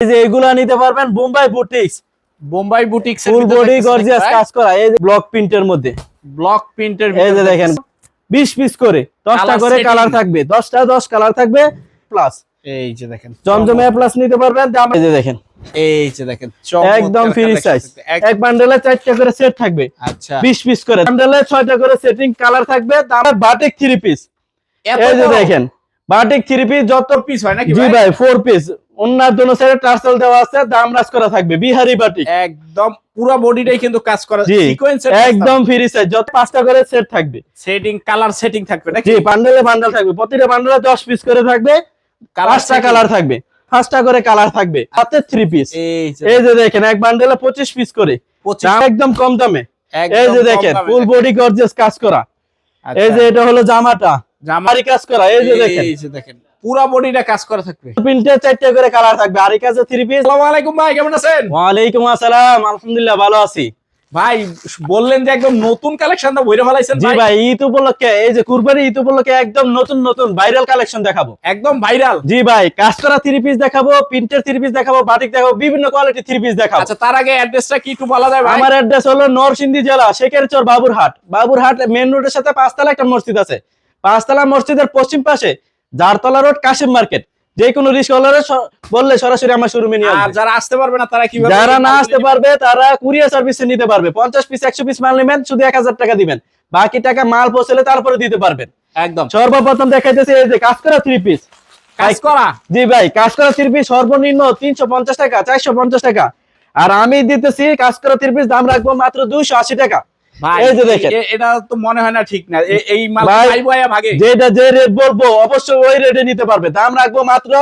এই যে এগুলা নিতে পারবেন Bombay boutiques. Bombay boutique full body gorgeous কাজ করা এই যে ব্লক প্রিন্টের মধ্যে। ব্লক প্রিন্টের এই যে দেখেন 20 পিস করে 10টা করে কালার থাকবে 10টা 10 কালার থাকবে প্লাস এই যে দেখেন জমজমে প্লাস নিতে পারবেন দাম এই যে দেখেন। এই যে দেখেন একদম ফ্রি সাইজ এক- বান্ডেলে চারটা করে সেট থাকবে। আচ্ছা। 20 পিস করে বান্ডেলে 6টা করে সেটিং কালার থাকবে দাম বাটিক 3 পিস এই যে দেখেন। বাটিক থ্রি পিস যত পিস হয় নাকি জি ভাই? 4 পিস অন্যান্য দোনো সাইডে টার্সেল দেওয়া আছে দাম রাজ করা থাকবে বিহারি বাটিক। একদম পুরো বডিটাই কিন্তু কাজ করা জি সিকোয়েন্সের একদম ফ্রি সাইজ যত পাঁচটা করে সেট থাকবে। সেটিং কালার সেটিং থাকবে নাকি? জি বান্ডেলে বান্ডেল থাকবে প্রতিটা বান্ডেলে 10 পিস করে থাকবে পাঁচটা setting। কালার থাকবে পাঁচটা করে কালার থাকবে হাতে থ্রি পিস এই যে দেখেন এক বান্ডেলে 25 পিস করে। দাম একদম কম দামে। এই যে দেখেন ফুল বডি গর্জিয়াস কাজ করা। আচ্ছা, এই যে এটা হলো জামাটা। জামা আরি কাজ করা এই যে দেখেন এই যে দেখেন। পুরো বডিটা কাজ করা থাকবে। চারটা করে কালার থাকবে। আরি কাজে 3 পিস আসসালামু আলাইকুম ভাই কেমন আছেন? ওয়ালাইকুম আসসালাম আলহামদুলিল্লাহ ভালো আছি। ভাই বললেন যে একদম নতুন কালেকশনটা বইরে ফেলাইছেন জি ভাই। ঈদ উপলক্ষে এই যে কুরবানি ঈদ উপলক্ষে একদম নতুন নতুন ভাইরাল কালেকশন দেখাবো। একদম ভাইরাল জি ভাই কাজ করা থ্রি পিস দেখাবো প্রিন্টের থ্রি পিস দেখাবো বাটিক দেখাবো বিভিন্ন কোয়ালিটি থ্রি পিস দেখাবো। আচ্ছা তার আগে অ্যাড্রেসটা কি একটু বলা যায় ভাই? আমার অ্যাড্রেস হলো নরসিংদী জেলা শেখেরচর বাবুরহাট। বাবুরহাট মেন রোডের সাথে পাঁচতলা একটা মসজিদ আছে। পাঁচতলা মসজিদের পশ্চিম পাশে জারতলা রোড কাশিম মার্কেট। যে কোনো রিস্কলারে বললে সরাসরি আমার শোরুমে নিয়ে আর যারা আসতে পারবে না তারা কীভাবে যারা না আসতে পারবে তারা কুরিয়ার সার্ভিসে নিতে পারবে। পঞ্চাশ পিস একশো পিস মাল নেবেন শুধু এক হাজার টাকা দিবেন। বাকি টাকা মাল পৌঁছলে তারপরে দিতে পারবেন। একদম। সর্বপ্রথম দেখাইতেছে এই যে কাজ করা থ্রি পিস কাজ করা? জি ভাই কাজ করা থ্রি পিস সর্বনিম্ন তিনশো পঞ্চাশ টাকা চারশো পঞ্চাশ টাকা। আর আমি দিতেছি কাজ করা থ্রি পিস দাম রাখব মাত্র দুইশো আশি টাকা। ভাই এই যে দেখেন। এটা তো মনে হয় না ঠিক না। এই মাল ভাই, ভাই বয়া ভাগে। যেটা যে রেট বলব অবশ্যই ওই রেটে নিতে পারবে। দাম রাখব মাত্র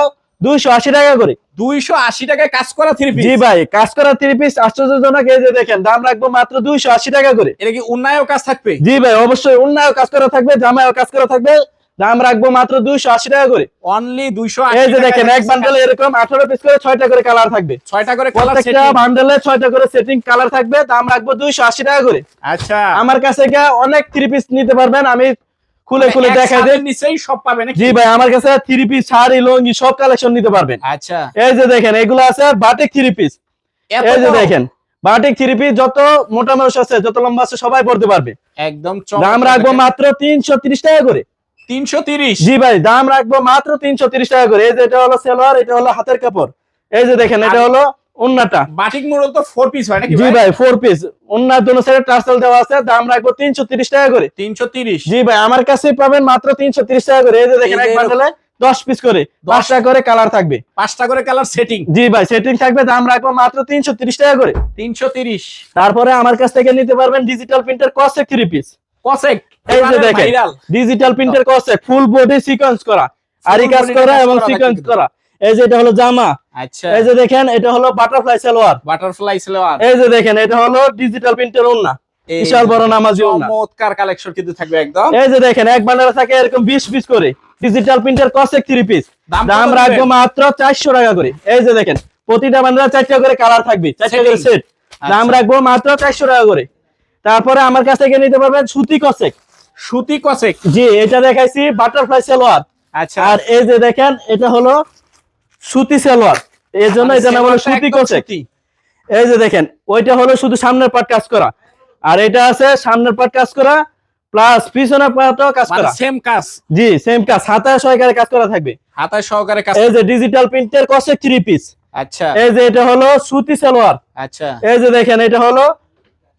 দুইশো আশি টাকা করে। দুইশো আশি টাকায় কাজ করা থ্রি পিস জি ভাই কাজ করা থ্রি পিস আশ্চর্যজনক। এই যে দেখেন দাম রাখব মাত্র দুইশো আশি টাকা করে। এটা কি উন্নয়ন কাজ থাকবে? জি ভাই অবশ্যই উন্নয় কাজ করা থাকবে জামায়ও কাজ করা থাকবে। দাম রাখব মাত্র দুইশো আশি টাকা করে। অনলি দুইশো এই যে দেখেন এক বান্ডেলে এরকম আঠারো পিস করে ছয়টা করে কালার থাকবে। ছয়টা করে প্রত্যেকটা বান্ডেলে ছয়টা করে সেটিং কালার থাকবে দাম রাখব দুইশো আশি টাকা করে। আচ্ছা। আমার কাছে অনেক থ্রি পিস নিতে পারবেন আমি খুলে খুলে নিচেই সব পাবে জি ভাই আমার কাছে থ্রি পিস শাড়ি লঙ্গি সব কালেকশন নিতে পারবেন। আচ্ছা। এই যে দেখেন এগুলো আছে বাটিক থ্রি পিস এই যে দেখেন বাটিক থ্রি পিস যত মোটা মানুষ আছে যত লম্বা আছে সবাই পড়তে পারবে। একদম দাম রাখব মাত্র তিনশো তিরিশ টাকা করে। তিনশো তিরিশ। জি ভাই দাম রাখব মাত্র তিনশো তিরিশ টাকা করে। এই যে এটা হলো সেলোয়ার এটা হলো হাতের কাপড়। এই যে দেখেন এটা হলো বাটিক তো পিস হয় নাকি জি ভাই? ফোর পিস সাইডে টার্সেল দেওয়া আছে দাম রাখব তিনশো তিরিশ টাকা করে। তিনশো তিরিশ। জি ভাই আমার কাছে পাবেন মাত্র তিনশো তিরিশ টাকা করে। এই যে দেখেন এক বান্ডেলে দশ পিস করে। করে কালার থাকবে। পাঁচটা করে কালার সেটিং জি ভাই সেটিং থাকবে দাম রাখব মাত্র তিনশো তিরিশ টাকা করে। তিনশো তিরিশ। তারপরে আমার কাছ থেকে নিতে পারবেন ডিজিটাল প্রিন্টার কসেক থ্রি পিস কসেক এই যে দেখেন ডিজিটাল প্রিন্টার কসেক ফুল বডি সিকোয়েন্স করা আরি কাজ করা এবং সিকোয়েন্স করা। এই যে এটা হলো জামা। আচ্ছা। এই যে দেখেন এটা হলো বাটারফ্লাই সালোয়ার। বাটারফ্লাই সালোয়ার। এই যে দেখেন এটা হলো ডিজিটাল প্রিন্টার ওন্না বিশাল বড় নামাজি ওন্না চমৎকার কালেকশন কিন্তু থাকবে একদম। এই যে দেখেন এক বান্ডারে থাকে এরকম 20 পিস করে। ডিজিটাল প্রিন্টার কসেক থ্রি পিস দাম? রাখব মাত্র 400 টাকা করে। এই যে দেখেন প্রতিটা বান্ডারে চারটা করে কালার থাকবে চারটা করে সেট দাম আচ্ছা। রাখব মাত্র 400 টাকা করে। তারপরে আমার কাছ থেকে নিতে পারবেন সুতি কসেক। সুতি কসেক? জি এটা দেখাইছি বাটারফ্লাই সালোয়ার। আচ্ছা। আর এই যে দেখেন এটা হলো সুতি সালোয়ার। এই জন্য মানে এটা নাম হলো সুতি কসেক। এই যে দেখেন ওইটা হলো শুধু সামনের পাট কাজ করা। আর এটা আছে সামনের পাট কাজ করা প্লাস পিছনের পাটও কাজ মানে করা। সেম কাজ। জি সেম কাজ হাতায় সহকারে কাজ করা থাকবে। হাতায় সহকারে কাজ এই যে ডিজিটাল প্রিন্টের কসেক থ্রি পিস আচ্ছা। এই যে এটা হলো সুতি সালোয়ার। আচ্ছা। এই যে দেখেন এটা হলো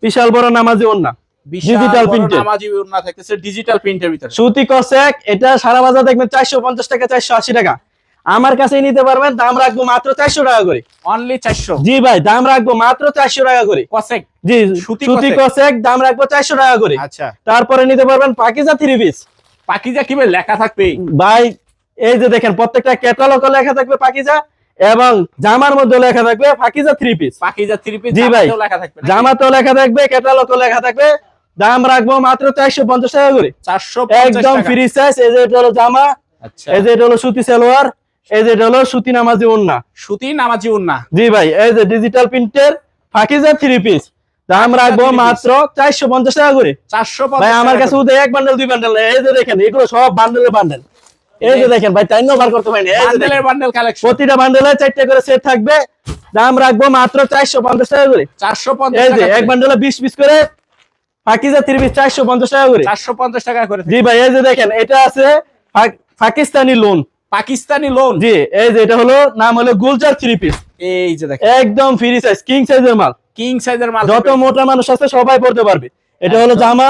বিশাল বড় নামাজি ওন্না বড় printed। নামাজি উন্না থাকতেছে ডিজিটাল প্রিন্টের ভিতরে। সুতি কসেক এটা সারা বাজার দেখবেন চারশো পঞ্চাশ টাকা চারশো আশি টাকা। আমার কাছেই নিতে পারবেন দাম রাখব মাত্র চারশো টাকা করে। অনলি চারশো। জি ভাই দাম রাখব মাত্র চারশো টাকা করে। কসেক জি সুতি সুতি কসেক। দাম রাখব চারশো টাকা করে। আচ্ছা। তারপরে নিতে পারবেন পাকিজা থ্রি পিস পাকিজা কি ভাই লেখা থাকবে? ভাই এই যে দেখেন প্রত্যেকটা ক্যাটালগ লেখা থাকবে পাকিজা। এবং জামার মধ্যে লেখা থাকবে Pakiza three piece Pakiza three piece জি ভাই। লেখা থাকবে জামাতেও লেখা থাকবে ক্যাটালগ লেখা থাকবে। দাম রাখব মাত্র চারশো পঞ্চাশ টাকা করে। চারশো একদম ফ্রি সাইজ এই যে এটা হলো জামা আচ্ছা। এই যে এটা হলো সুতি সালোয়ার এই যে এটা হলো সুতি নামাজি ওন্না সুতি নামাজি উন্না জি ভাই এই যে ডিজিটাল প্রিন্টের ফাকিজা থ্রি পিস দাম রাখব মাত্র চারশো পঞ্চাশ টাকা করে। চারশো ভাই আমার কাছে এক বান্ডেল দুই বান্ডেল এই যে দেখেন এগুলো সব বান্ডেলের বান্ডেল এই যে দেখেন ভাই ওভার করতে পারেনি। বান্ডেলের বান্ডেল কালেকশন প্রতিটা বান্ডেলে চারটে করে সেট থাকবে দাম রাখব মাত্র চারশো পঞ্চাশ টাকা করে। এই যে এক বান্ডেলে বিশ পিস করে পাকিজা পিস টাকা করে। চারশো পঞ্চাশ টাকা করে। জি ভাই এই যে দেখেন এটা আছে পাকিস্তানি লোন পাকিস্তানি লোন জি এই যে এটা হলো নাম হলো গুলজার থ্রি পিস এই যে দেখেন। একদম ফ্রি সাইজ কিং সাইজের মাল। কিং সাইজের মাল। যত মোটা মানুষ আছে সবাই পড়তে পারবে। এটা হলো জামা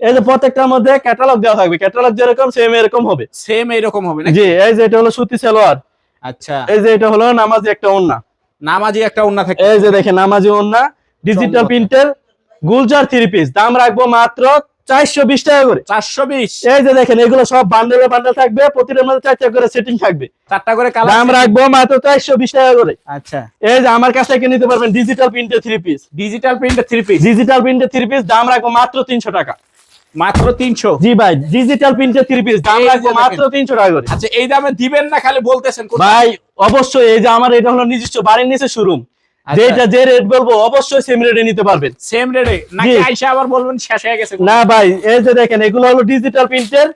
এই যে প্রত্যেকটার মধ্যে ক্যাটালগ দেওয়া থাকবে। ক্যাটালগ যেরকম সেম এরকম হবে। সেম এইরকম হবে জি এই যে এটা হলো সুতি সালোয়ার। আচ্ছা। এই যে এটা হলো নামাজি একটা ওন্না। নামাজি একটা ওন্না থাকে। এই যে দেখেন নামাজি ওন্না। ডিজিটাল। প্রিন্টের গুলজার থ্রি পিস দাম রাখব মাত্র চারশো বিশ টাকা করে। চারশো বিশ? এই যে দেখেন এগুলো সব বান্ডেলে বান্ডেল থাকবে প্রতিটার মধ্যে চারটা করে সেটিং থাকবে। চারটা করে কালার দাম রাখব মাত্র চারশো বিশ টাকা করে। আচ্ছা। এই যে আমার কাছ থেকে নিতে পারবেন ডিজিটাল প্রিন্টের থ্রি পিস ডিজিটাল প্রিন্টের থ্রি পিস ডিজিটাল প্রিন্টের থ্রি পিস দাম রাখব মাত্র তিনশো টাকা। মাত্র তিনশো। জি ভাই ডিজিটাল প্রিন্টের পিস দাম দেখেন। মাত্র তিনশো টাকা করে। আচ্ছা এই দামে দিবেন না খালি বলতেছেন ভাই অবশ্যই এই যে আমার এটা হলো নিজস্ব বাড়ির নিচে শোরুম আচ্ছা। যেটা যে রেট বলব অবশ্যই সেম রেটে নিতে পারবেন। সেম রেটে নাকি আইসা আবার বলবেন শেষ হয়ে গেছে না ভাই এই যে দেখেন এগুলো হলো ডিজিটাল প্রিন্টের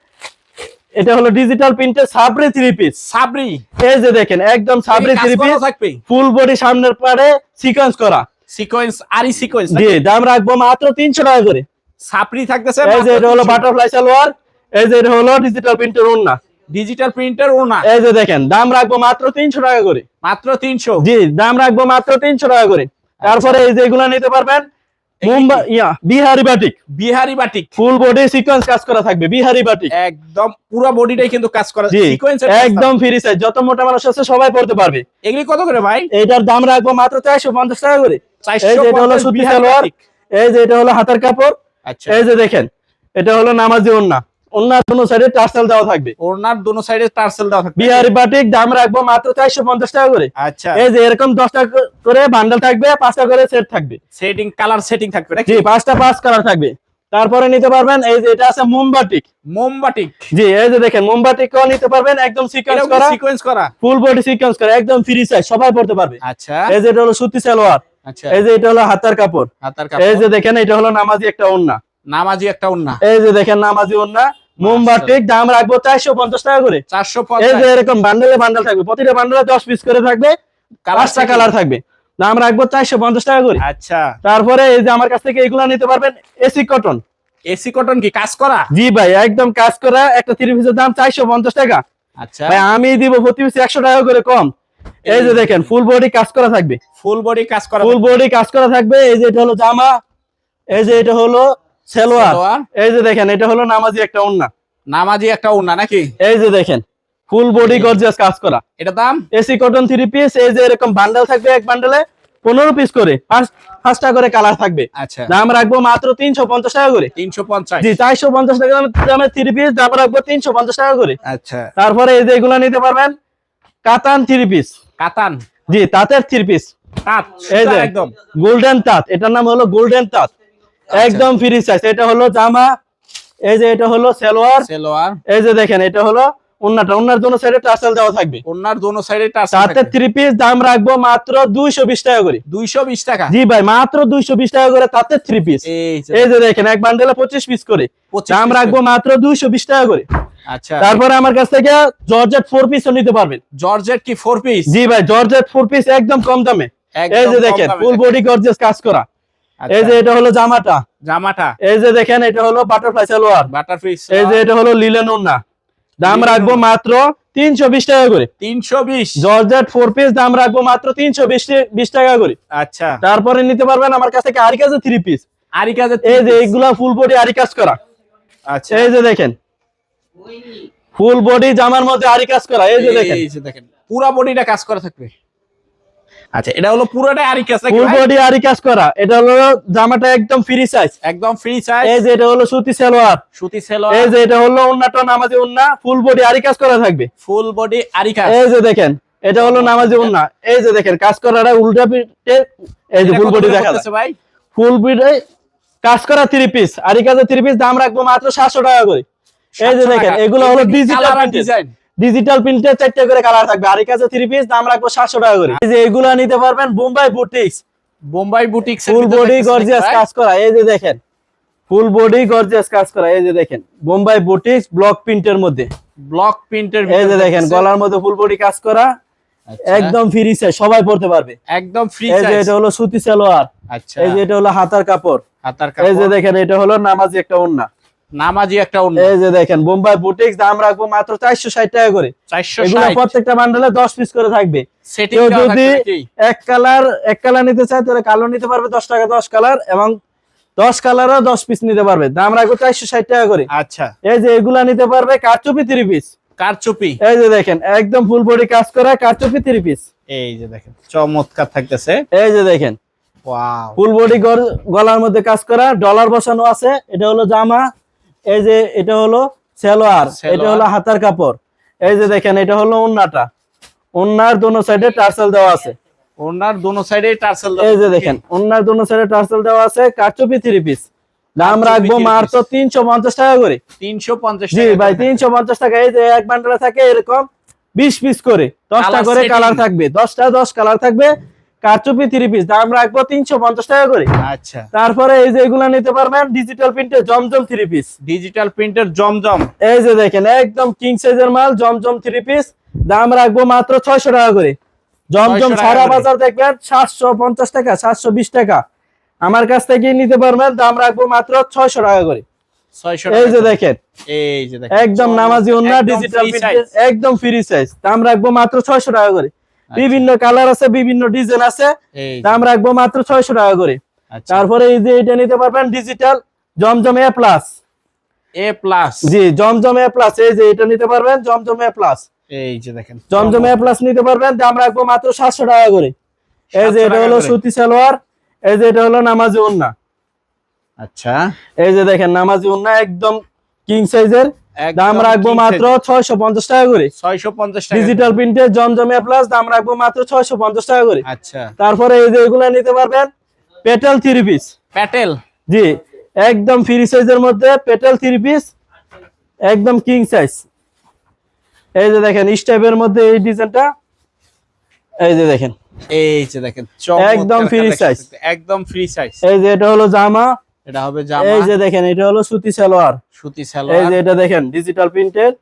এটা হলো ডিজিটাল প্রিন্টের সাবরে থ্রি পিস সাবরি এই যে দেখেন একদম সাবরে থ্রি পিস থাকবে? ফুল বডি সামনের পারে সিকোয়েন্স করা। সিকোয়েন্স আরই সিকোয়েন্স জি দাম রাখব মাত্র তিনশো টাকা করে। সাপরি থাকতেছে এই যে এটা হলো বাটারফ্লাই সালোয়ার এই যে এটা হলো ডিজিটাল প্রিন্টের ওন্না ডিজিটাল প্রিন্টার ওনা এই যে দেখেন দাম রাখব মাত্র তিনশো টাকা করে। মাত্র তিনশো। জি দাম রাখব মাত্র তিনশো টাকা করে। তারপরে এই যে এগুলো নিতে পারবেন মুম্বাই ইয়া Bihari batik Bihari batik full body sequence কাজ করা থাকবে বিহারি বাটিক একদম পুরো বডিটাই কিন্তু কাজ করা সিকোয়েন্স একদম ফ্রি সাইজ যত মোটা মানুষ আছে সবাই পড়তে পারবে। এগুলি কত করে ভাই? এইটার দাম রাখব মাত্র চারশো পঞ্চাশ টাকা করে। এই যে এটা হলো সুতি সালোয়ার এই যে এটা হলো হাতের কাপড়। আচ্ছা এই যে দেখেন এটা হলো নামাজি ওন্না ওন্নার কোনো সাইডে টার্সেল দেওয়া থাকবে। ওনার দোনো সাইডে টার্সেল দেওয়া থাকবে। বিহারি বাটিক দাম রাখব মাত্র চারশো পঞ্চাশ টাকা করে। আচ্ছা। এই যে এরকম দশটা করে বান্ডেল থাকবে পাঁচটা করে সেট থাকবে। সেটিং কালার সেটিং থাকবে জি পাঁচটা পাঁচ কালার থাকবে। তারপরে নিতে পারবেন এই যে এটা আছে মোমবাটিক মোমবাটিক জি এই যে দেখেন মোমবাটিকও নিতে পারবেন একদম সিকোয়েন্স করা। সিকোয়েন্স করা? ফুল বডি সিকোয়েন্স করা একদম ফ্রি সাইজ সবাই পড়তে পারবে। আচ্ছা। এই যে এটা হলো সুতি সালোয়ার। আচ্ছা এই যে এটা হলো হাতার কাপড়। হাতার কাপড়। এই যে দেখেন এটা হলো নামাজি একটা ওন্না নামাজি একটা ওন্না এই যে দেখেন নামাজি ওন্না মোমবাটিক দাম রাখব চারশো পঞ্চাশ টাকা করে। চারশো এই যে এরকম বান্ডেলে বান্ডেল থাকবে। প্রতিটা বান্ডেলে দশ পিস করে থাকবে। পাঁচটা কালার থাকবে। দাম রাখব চারশো পঞ্চাশ টাকা করে। আচ্ছা। তারপরে এই যে আমার কাছ থেকে এগুলো নিতে পারবেন এসি কটন এসি কটন কি? কাজ করা? জি ভাই একদম কাজ করা। একটা থ্রি পিসের দাম চারশো পঞ্চাশ টাকা। আচ্ছা। ভাই আমি দিব প্রতি পিস একশো টাকা করে কম। এই যে দেখেন ফুল বডি কাজ করা থাকবে। ফুল বডি কাজ করা ফুল বডি কাজ করা থাকবে। এই যে এটা হলো জামা এই যে এটা হলো সেলোয়ার। এই যে দেখেন এটা হলো নামাজি একটা ওন্না নামাজি একটা ওন্না নাকি? এই যে দেখেন ফুল বডি গর্জিয়াস কাজ করা। এটা দাম? এসি কটন থ্রি পিস এই যে এরকম বান্ডেল থাকবে এক বান্ডেলে পনেরো পিস করে পাঁচ- পাঁচটা করে কালার থাকবে। আচ্ছা। দাম রাখব মাত্র তিনশো পঞ্চাশ টাকা করে। তিনশো পঞ্চাশ। জি চারশো পঞ্চাশ টাকা দামের থ্রি পিস দাম রাখব তিনশো পঞ্চাশ টাকা করে। আচ্ছা। তারপরে এই যে এগুলো নিতে পারবেন কাতান থ্রি পিস কাতান। জি তাঁতের থ্রি পিস তাঁত এই যে একদম। গোল্ডেন তাঁত এটার নাম হলো গোল্ডেন তাঁত। একদম ফ্রি সাইজ এটা হলো জামা এই যে এটা হলো সালোয়ার। সেলোয়ার। এই যে দেখেন এটা হলো সাইডে দেওয়া থাকবে। ওনার দোনো সাইডে থ্রি পিস দাম রাখব মাত্র দুইশো বিশ টাকা করে। দুইশো বিশ টাকা? জি ভাই মাত্র দুইশো বিশ টাকা করে তাঁতের থ্রি পিস এই যে দেখেন এক বান্ডেলে পঁচিশ পিস করে। দাম রাখব মাত্র দুইশো বিশ টাকা করে। আচ্ছা। তারপরে আমার কাছ থেকে জর্জেট ফোর পিসও নিতে পারবেন। জর্জেট কি ফোর পিস জি ভাই জর্জেট ফোর পিস একদম কম দামে। এই যে দেখেন ফুল বডি গর্জিয়াস কাজ করা। আচ্ছা। এই যে এটা হলো জামাটা। জামাটা? এই যে দেখেন এটা হলো বাটারফ্লাই সালোয়ার। বাটার পিস এই যে এটা হলো লিলেন ওন্না দাম রাখব মাত্র তিনশো বিশ টাকা করে। তিনশো বিশ? জর্জেট ফোর পিস দাম রাখব মাত্র তিনশো বিশ টাকা করে। আচ্ছা। তারপরে নিতে পারবেন আমার কাছ থেকে আরিকাজে থ্রি পিস আরিকাজে এই যে এইগুলা ফুল বডি আরিকাজ করা। আচ্ছা। এই যে দেখেন। ফুল বডি জামার মধ্যে আরিকাজ করা। এই যে দেখেন। এই যে দেখেন। পুরা বডিটা কাজ করা থাকবে। আচ্ছা এটা হলো নাকি ফুল ভাই? বডি আরি কাজ করা। এটা হলো জামাটা একদম ফ্রি সাইজ একদম ফ্রি সাইজ এই যে এটা হলো সুতি সালোয়ার। সুতি এই সেলোয়ার যে এটা হলো উন্নাটা নামাজি উন্না ফুল বডি আরি কাজ করা থাকবে। ফুল বডি আরিকাজ এই যে দেখেন এটা হলো নামাজি উন্না এই যে দেখেন কাজ করাটা উল্টা পিঠে এই যে ফুল বডি দেখা পড়তেছে ভাই? ফুল বডি কাজ করা থ্রি পিস আরি কাজের থ্রি পিস দাম রাখব মাত্র সাতশো টাকা করে। এই যে দেখেন এগুলো হলো ডিজিটাল ডিজাইন ডিজিটাল প্রিন্টের চারটে করে কালার থাকবে। আর কাছে থ্রি পিস দাম রাখব সাতশো টাকা করে। এই যে এগুলো নিতে পারবেন Bombay boutiques Bombay boutique full body gorgeous কাজ করা। এই যে দেখেন। ফুল বডি গর্জিয়াস কাজ করা। এই যে দেখেন। বোম্বাই বুটিক্স ব্লক প্রিন্টের মধ্যে। ব্লক প্রিন্টের এই যে দেখেন গলার মধ্যে ফুল বডি কাজ করা। একদম ফ্রি সাইজ সবাই পড়তে পারবে। একদম ফ্রি যে এটা হলো সুতি সালোয়ার। আচ্ছা। এই যে এটা হলো হাতার কাপড়। হাতার কাপড় এই যে দেখেন এটা হলো নামাজি একটা ওন্না। নামাজি একটা অন্য এই যে দেখেন বোম্বাই বুটিক্স দাম রাখব মাত্র চারশো ষাট টাকা করে। চারশো এগুলো প্রত্যেকটা বান্ডেলে দশ পিস করে থাকবে। সেটিং যদি এক কালার এক কালার নিতে চায় তাহলে কালো নিতে পারবে দশ টাকা দশ কালার এবং দশ কালারও দশ পিস নিতে পারবে। দাম রাখব চারশো ষাট টাকা করে। আচ্ছা। এই যে এগুলা নিতে পারবে কারচুপি থ্রি পিস কারচুপি। এই যে দেখেন একদম ফুল বডি কাজ করা কারচুপি থ্রি পিস এই যে দেখেন চমৎকার থাকতেছে। এই যে দেখেন ওয়াও ফুল বডি গলার মধ্যে কাজ করা ডলার বসানো আছে এটা হলো জামা এই যে এটা হলো সেলোয়ার। এটা হলো হাতার কাপড়। এই যে দেখেন এটা হলো ওন্নাটা। ওন্নার দোনো সাইডে টার্সেল দেওয়া আছে। ওনার দোনো সাইডে টার্সেল এই যে দেখেন ওন্নার দোনো সাইডে টার্সেল দেওয়া আছে কারচুপি থ্রি পিস দাম রাখব মাত্র তিনশো পঞ্চাশ টাকা করে। তিনশো পঞ্চাশ জি ভাই তিনশো পঞ্চাশ টাকা। এই যে এক বান্ডেলে থাকে এরকম বিশ পিস করে। দশটা করে কালার থাকবে। দশটা দশ কালার থাকবে। কারচুপি থ্রি পিস দাম রাখব তিনশো পঞ্চাশ টাকা করে। আচ্ছা। তারপরে এই যে এগুলা নিতে পারবেন ডিজিটাল প্রিন্টে জমজম থ্রি পিস ডিজিটাল প্রিন্টের জমজম। এই যে দেখেন একদম কিং সাইজের মাল জমজম থ্রি পিস দাম রাখব মাত্র ছয়শো টাকা করে। জমজম সারা বাজার দেখবেন সাতশো পঞ্চাশ টাকা সাতশো বিশ টাকা। আমার কাছ থেকে নিতে পারবেন দাম রাখব মাত্র ছয়শো টাকা করে। এই যে দেখেন। এই যে একদম নামাজি একদম ডিজিটাল প্রিন্টের। একদম ফ্রি সাইজ দাম রাখব মাত্র ছয়শো টাকা করে। বিভিন্ন কালার আছে বিভিন্ন ডিজাইন আছে। দাম রাখব মাত্র ছয়শো টাকা করে। আচ্ছা। তারপরে এই যে এটা নিতে পারবেন digital Zamzam A plus A plus G Zamzam A plus এই যে এটা নিতে পারবেন জমজম এ প্লাস এই যে দেখেন। জমজম এ প্লাস নিতে পারবেন দাম রাখব মাত্র সাতশো টাকা করে। এই যে এটা হলো সুতি সালোয়ার এই যে এটা হলো নামাজি উন্না আচ্ছা। এই যে দেখেন নামাজি ওন্না একদম কিং সাইজের দাম রাখব মাত্র ছয়শো পঞ্চাশ টাকা করে। ছয়শো পঞ্চাশ ডিজিটাল প্রিন্টের জমজম এ প্লাস দাম রাখব মাত্র ছয়শো পঞ্চাশ টাকা করে। আচ্ছা। তারপরে এই যে এগুলা নিতে পারবেন পেটেল থ্রি পিস প্যাটেল জি একদম ফ্রি সাইজের মধ্যে পেটেল থ্রি পিস একদম কিং সাইজ এই যে দেখেন স্টেপের মধ্যে এই ডিজাইনটা এই যে দেখেন। এই যে দেখেন একদম ফ্রি সাইজ একদম ফ্রি সাইজ এই যে এটা হলো জামা। এটা হবে জামা। এই যে দেখেন এটা হলো সুতি সালোয়ার। সুতি সালোয়ার এই যে এটা দেখেন ডিজিটাল প্রিন্টের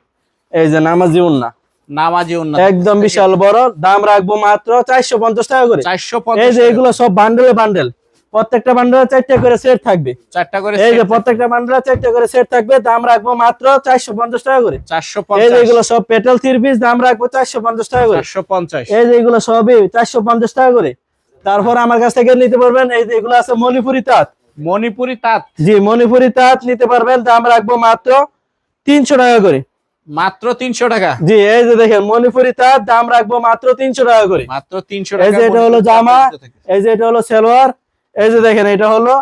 এই যে নামাজি উন্না। নামাজি উন্নত একদম বিশাল বড় দাম রাখব মাত্র চারশো পঞ্চাশ টাকা করে। চারশো এই যে এগুলো সব বান্ডেলে বান্ডেল প্রত্যেকটা বান্ডেলে চারটা করে সেট থাকবে। চারটা করে এই যে প্রত্যেকটা বান্ডেলে চারটা করে সেট থাকবে দাম রাখব মাত্র চারশো পঞ্চাশ টাকা করে। চারশো এই যে এগুলো সব পেট্রোল থ্রি পিস দাম রাখব চারশো পঞ্চাশ টাকা করে। চারশো পঞ্চাশ। এই যে এগুলো সবই চারশো পঞ্চাশ টাকা করে। তারপর আমার কাছ থেকে নিতে পারবেন এই যে এগুলো আছে মণিপুরি তাঁত। মণিপুরি তাঁত। জি মণিপুরি তাঁত নিতে পারবেন দাম রাখব মাত্র তিনশো টাকা করে। মাত্র তিনশো টাকা? জি এই যে দেখেন মণিপুরি তাঁত দাম রাখব মাত্র তিনশো টাকা করে। মাত্র তিনশো এই যে এটা হলো জামা। এই যে এটা হলো সেলোয়ার এই যে দেখেন এটা হলো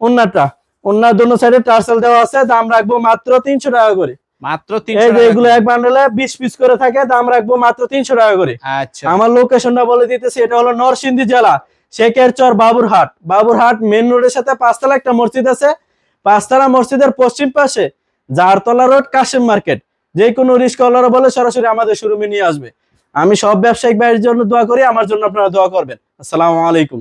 উন্নাটা উন্নার দুনো সাইডে টার্সেল দেওয়া আছে দাম রাখব মাত্র তিনশো টাকা করে। মাত্র এই যে এগুলো এক বান্ডেলে বিশ পিস করে থাকে দাম রাখব মাত্র তিনশো টাকা করে। আচ্ছা। আমার লোকেশনটা বলে দিতেছি এটা হলো নরসিংদী জেলা। শেখের চর বাবুরহাট। বাবুরহাট মেন রোডের সাথে পাঁচতলা একটা মসজিদ আছে। পাঁচতলা মসজিদের পশ্চিম পাশে জারতলা রোড কাশিম মার্কেট যে কোনো রিস্কলার বলে সরাসরি আমাদের শোরুমে নিয়ে আসবে। আমি সব ব্যবসায়িক ভাইয়ের জন্য দোয়া করি, আমার জন্য আপনারা দোয়া করবেন। আসসালামু আলাইকুম।